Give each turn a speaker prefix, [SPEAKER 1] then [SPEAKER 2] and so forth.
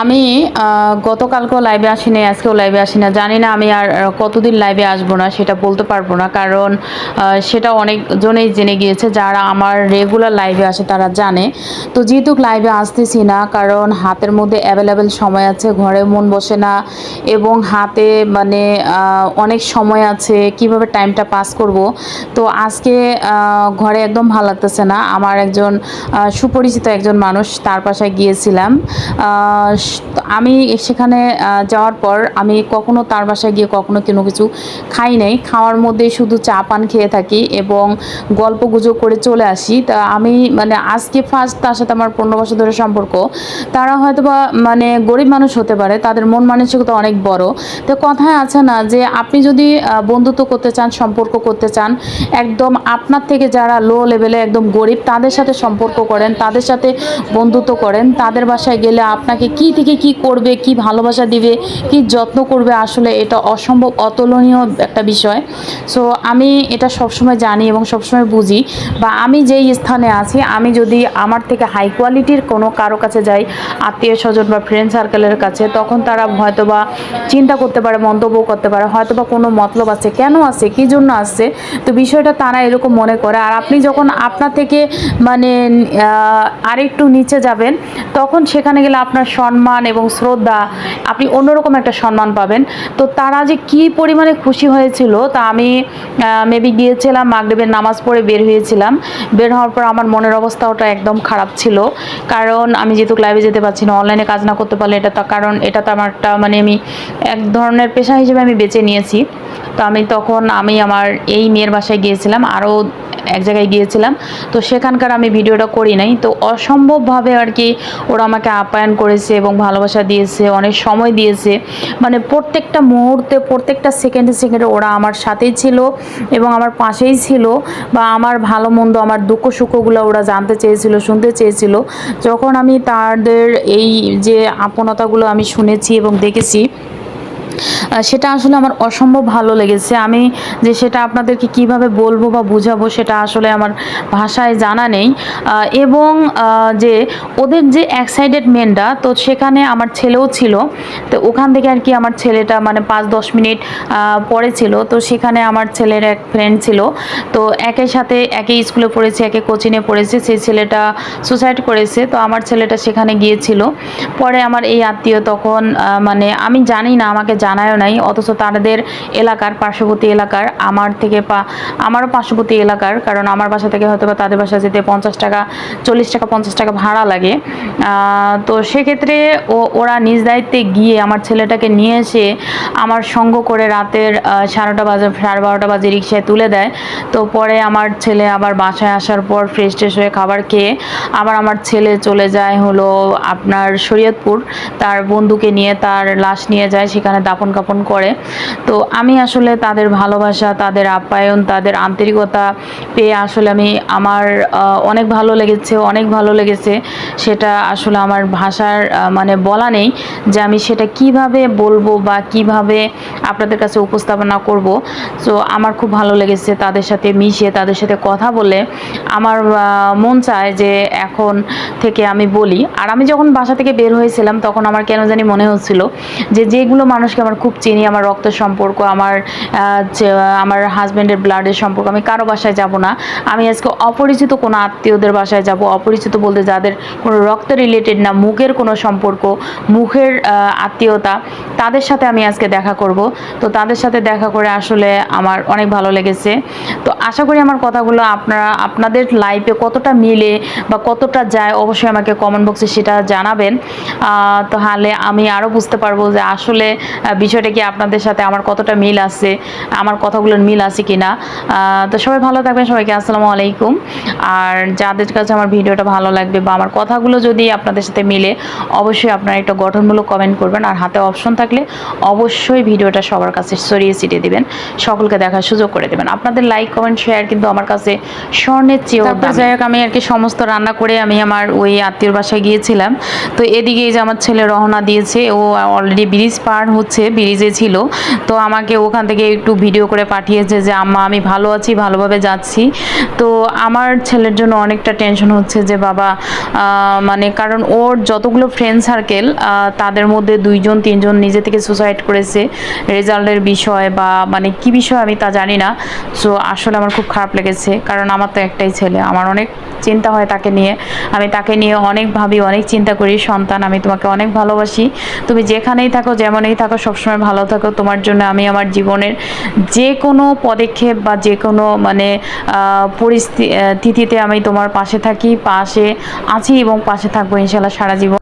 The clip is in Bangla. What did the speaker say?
[SPEAKER 1] আমি গতকালকেও লাইভে আসি আসিনি, আজকেও লাইভে আসি না জানি না আমি আর কতদিন লাইভে আসব না, সেটা বলতে পারব না। কারণ সেটা অনেকজনেই জেনে গিয়েছে, যারা আমার রেগুলার লাইভে আসে তারা জানে। তো যেহেতু লাইভে আসতেছি না, কারণ হাতের মধ্যে অ্যাভেলেবেল সময় আছে, ঘরে মন বসে না, এবং হাতে মানে অনেক সময় আছে, কীভাবে টাইমটা পাস করব, তো আজকে ঘরে একদম ভালো লাগতেছে না। আমার একজন সুপরিচিত একজন মানুষ, তার পাশে গিয়েছিলাম। আমি সেখানে যাওয়ার পর আমি কখনো তার বাসায় গিয়ে কখনো কোনো কিছু খাই নাই। খাওয়ার মধ্যে শুধু চা পান খেয়ে থাকি এবং গল্প গুজব করে চলে আসি। তা আমি মানে আজকে ফার্স্ট তার সাথে আমার পনেরো বছর ধরে সম্পর্ক। তারা হয়তো বা মানে গরিব মানুষ হতে পারে, তাদের মন মানসিকতা অনেক বড়। তো কথায় আছে না যে, আপনি যদি বন্ধুত্ব করতে চান, সম্পর্ক করতে চান, একদম আপনার থেকে যারা লো লেভেলে একদম গরিব, তাদের সাথে সম্পর্ক করেন, তাদের সাথে বন্ধুত্ব করেন। তাদের বাসায় গেলে আপনাকে কি থেকে কি করবে, কি ভালোবাসা দিবে, কি যত্ন করবে আসলে এটা অসম্ভব অতুলনীয় একটা বিষয়। সো আমি এটা সবসময় জানি এবং সবসময় বুঝি বা আমি যেই স্থানে আছি, আমি যদি আমার থেকে হাই কোয়ালিটির কোনো কারও কাছে যাই, আত্মীয় স্বজন বা ফ্রেন্ড সার্কেলের কাছে, তখন তারা হয়তো বা চিন্তা করতে পারে, মন্তব্য করতে পারে হয়তো বা কোনো মতলব আছে, কেন আছে, কী জন্য আসছে? তো বিষয়টা তারা এরকম মনে করে। আর আপনি যখন আপনার থেকে মানে আরেকটু নিচে যাবেন, তখন সেখানে গেলে আপনার সম্মান এবং শ্রদ্ধা, আপনি অন্যরকম একটা সম্মান পাবেন। তো তারা যে কি পরিমাণে খুশি হয়েছিল তা আমি মেবি গিয়েছিলাম, মাগরিবের নামাজ পড়ে বের হয়েছিলাম। বের হওয়ার পর আমার মনের অবস্থাটা একদম খারাপ ছিল। কারণ আমি যেহেতু লাইভে যেতে পারছি না অনলাইনে কাজ না করতে পারলে এটা তো, কারণ এটা তো আমার একটা মানে আমি এক ধরনের পেশা হিসেবে আমি বেছে নিয়েছি। তো আমি তখন আমি আমার এই মেয়ের বাসায় গিয়েছিলাম। আরও এক জায়গায় গিয়েছিলাম। তো সেখানকার আমি ভিডিওটা করি নাই। তো অসম্ভবভাবে আর কি ওরা আমাকে আপ্যায়ন করেছে এবং ভালোবাসা দিয়েছে, অনেক সময় দিয়েছে। মানে প্রত্যেকটা মুহূর্তে, প্রত্যেকটা সেকেন্ডে সেকেন্ডে ওরা আমার সাথেই ছিল এবং আমার পাশেই ছিল বা আমার ভালো মন্দ, আমার দুঃখ সুখগুলো ওরা জানতে চেয়েছিল, শুনতে চেয়েছিল। যখন আমি তাদের এই যে আপনতাগুলো আমি শুনেছি এবং দেখেছি সেটা আসলে আমার অসম্ভব ভালো লেগেছে। আমি যে সেটা আপনাদেরকে কীভাবে বলব বা বুঝাবো সেটা আসলে আমার ভাষায় জানা নেই। এবং যে ওদের যে এক সাইডেড মেনটা তো সেখানে আমার ছেলেও ছিল। তো ওখান থেকে আর কি আমার ছেলেটা মানে পাঁচ দশ মিনিট পরে ছিল। তো সেখানে আমার ছেলের এক ফ্রেন্ড ছিল। তো একই সাথে একই স্কুলে পড়েছে, একে কোচিংয়ে পড়েছে। সেই ছেলেটা সুসাইড করেছে। তো আমার ছেলেটা সেখানে গিয়েছিল। পরে আমার এই আত্মীয় তখন মানে আমি জানি না, আমাকে জানায়ও নাই, অথচ তাদের এলাকার পার্শ্ববর্তী এলাকার, আমার থেকে পা, আমারও পার্শ্ববর্তী এলাকার, কারণ আমার বাসা থেকে হয়তো বা তাদের বাসা যেতে পঞ্চাশ টাকা, চল্লিশ টাকা, পঞ্চাশ টাকা ভাড়া লাগে। তো সেক্ষেত্রে ও, ওরা নিজ দায়িত্বে গিয়ে আমার ছেলেটাকে নিয়ে এসে আমার সঙ্গ করে রাতের সাড়েটা বাজে, সাড়ে বারোটা বাজে রিক্সায় তুলে দেয়। তো পরে আমার ছেলে আবার বাসায় আসার পর ফ্রেশ ট্রেশ হয়ে খাবার খেয়ে আবার আমার ছেলে চলে যায় হলো আপনার শরীয়তপুর। তার বন্ধুকে নিয়ে তার লাশ নিয়ে যায়, সেখানে দাপন কাপন করে। তো আমি আসলে তাদের ভালোবাসা, তাদের আপ্যায়ন, তাদের আন্তরিকতা পেয়ে আসলে আমি আমার অনেক ভালো লেগেছে, অনেক ভালো লেগেছে। সেটা আসলে আমার ভাষার মানে বলা নেই যে আমি সেটা কীভাবে বলব বা কীভাবে আপনাদের কাছে উপস্থাপনা করব। তো আমার খুব ভালো লেগেছে তাদের সাথে মিশে, তাদের সাথে কথা বলে। আমার মন চায় যে এখন থেকে আমি বলি। আর আমি যখন বাসা থেকে বের হয়েছিলাম তখন আমার কেন জানি মনে হচ্ছিল যে যেগুলো মানুষকে আমার খুব চিনি, আমার রক্তের সম্পর্ক, আমার আমার হাজব্যান্ডের ব্লাডের সম্পর্ক, আমি কারও বাসায় যাব না। আমি আজকে অপরিচিত কোনো আত্মীয়দের বাসায় যাব, অপরিচিত বলতে যাদের কোনো রক্ত রিলেটেড না, মুখের কোনো সম্পর্ক, মুখের আত্মীয়তা, তাদের সাথে আমি আজকে দেখা করব। তো তাদের সাথে দেখা করে আসলে আমার অনেক ভালো লেগেছে। তো আশা করি আমার কথাগুলো আপনারা, আপনাদের লাইফে কতটা মিলে বা কতটা যায় অবশ্যই আমাকে কমেন্ট বক্সে সেটা জানাবেন। তাহলে আমি আরও বুঝতে পারব যে আসলে বিষয়টা কি আপনাদের সাথে আমার কতটা মিল আছে? আমার কথাগুলোর মিল আছে কি না তো সবাই ভালো থাকবেন সবাইকে আসসালামু আলাইকুম। আর যাদের কাছে আমার ভিডিওটা ভালো লাগবে বা আমার কথাগুলো যদি আপনাদের সাথে মিলে অবশ্যই আপনারা একটা গঠনমূলক কমেন্ট করবেন। আর হাতে অপশন থাকলে অবশ্যই ভিডিওটা সবার কাছে ছড়িয়ে ছিটিয়ে দিবেন। সকলকে দেখার সুযোগ করে দেবেন। আপনাদের লাইক কমেন্ট শেয়ার কিন্তু আমার কাছে স্বর্ণের চেয়েও তারপর যাই হোক আমি আর কি সমস্ত রান্না করে আমি আমার ওই আত্মীয়র বাসায় গিয়েছিলাম। তো এদিকে এই যে আমার ছেলে রওনা দিয়েছে ও অলরেডি ব্রিজ পার হচ্ছে। গিয়েছে ব্রিজে ছিল। তো আমাকে ওখান থেকে একটু ভিডিও করে পাঠিয়েছে যে, আম্মা, আমি ভালো আছি, ভালোভাবে যাচ্ছি। তো আমার ছেলের জন্য অনেকটা টেনশন হচ্ছে যে, বাবা মানে কারণ ওর যতগুলো ফ্রেন্ড সার্কেল তাদের মধ্যে দুইজন, তিনজন নিজে থেকে সুসাইড করেছে। রেজাল্টের বিষয় বা মানে কি বিষয় আমি তা জানি না। সো আসলে আমার খুব খারাপ লেগেছে। কারণ আমার তো একটাই ছেলে। আমার অনেক চিন্তা হয় তাকে নিয়ে। আমি তাকে নিয়ে অনেক ভাবি, অনেক চিন্তা করি। সন্তান, আমি তোমাকে অনেক ভালোবাসি। তুমি যেখানেই থাকো, যেমনই থাকো সবসময় ভালো থাকো। তোমার জন্য আমি আমার জীবনের যে কোনো পদক্ষেপ বা যে কোনো মানে পরিস্থিতিতে আমি তোমার পাশে থাকি, পাশে আছি এবং পাশে থাকব ইনশাল্লাহ সারা জীবন।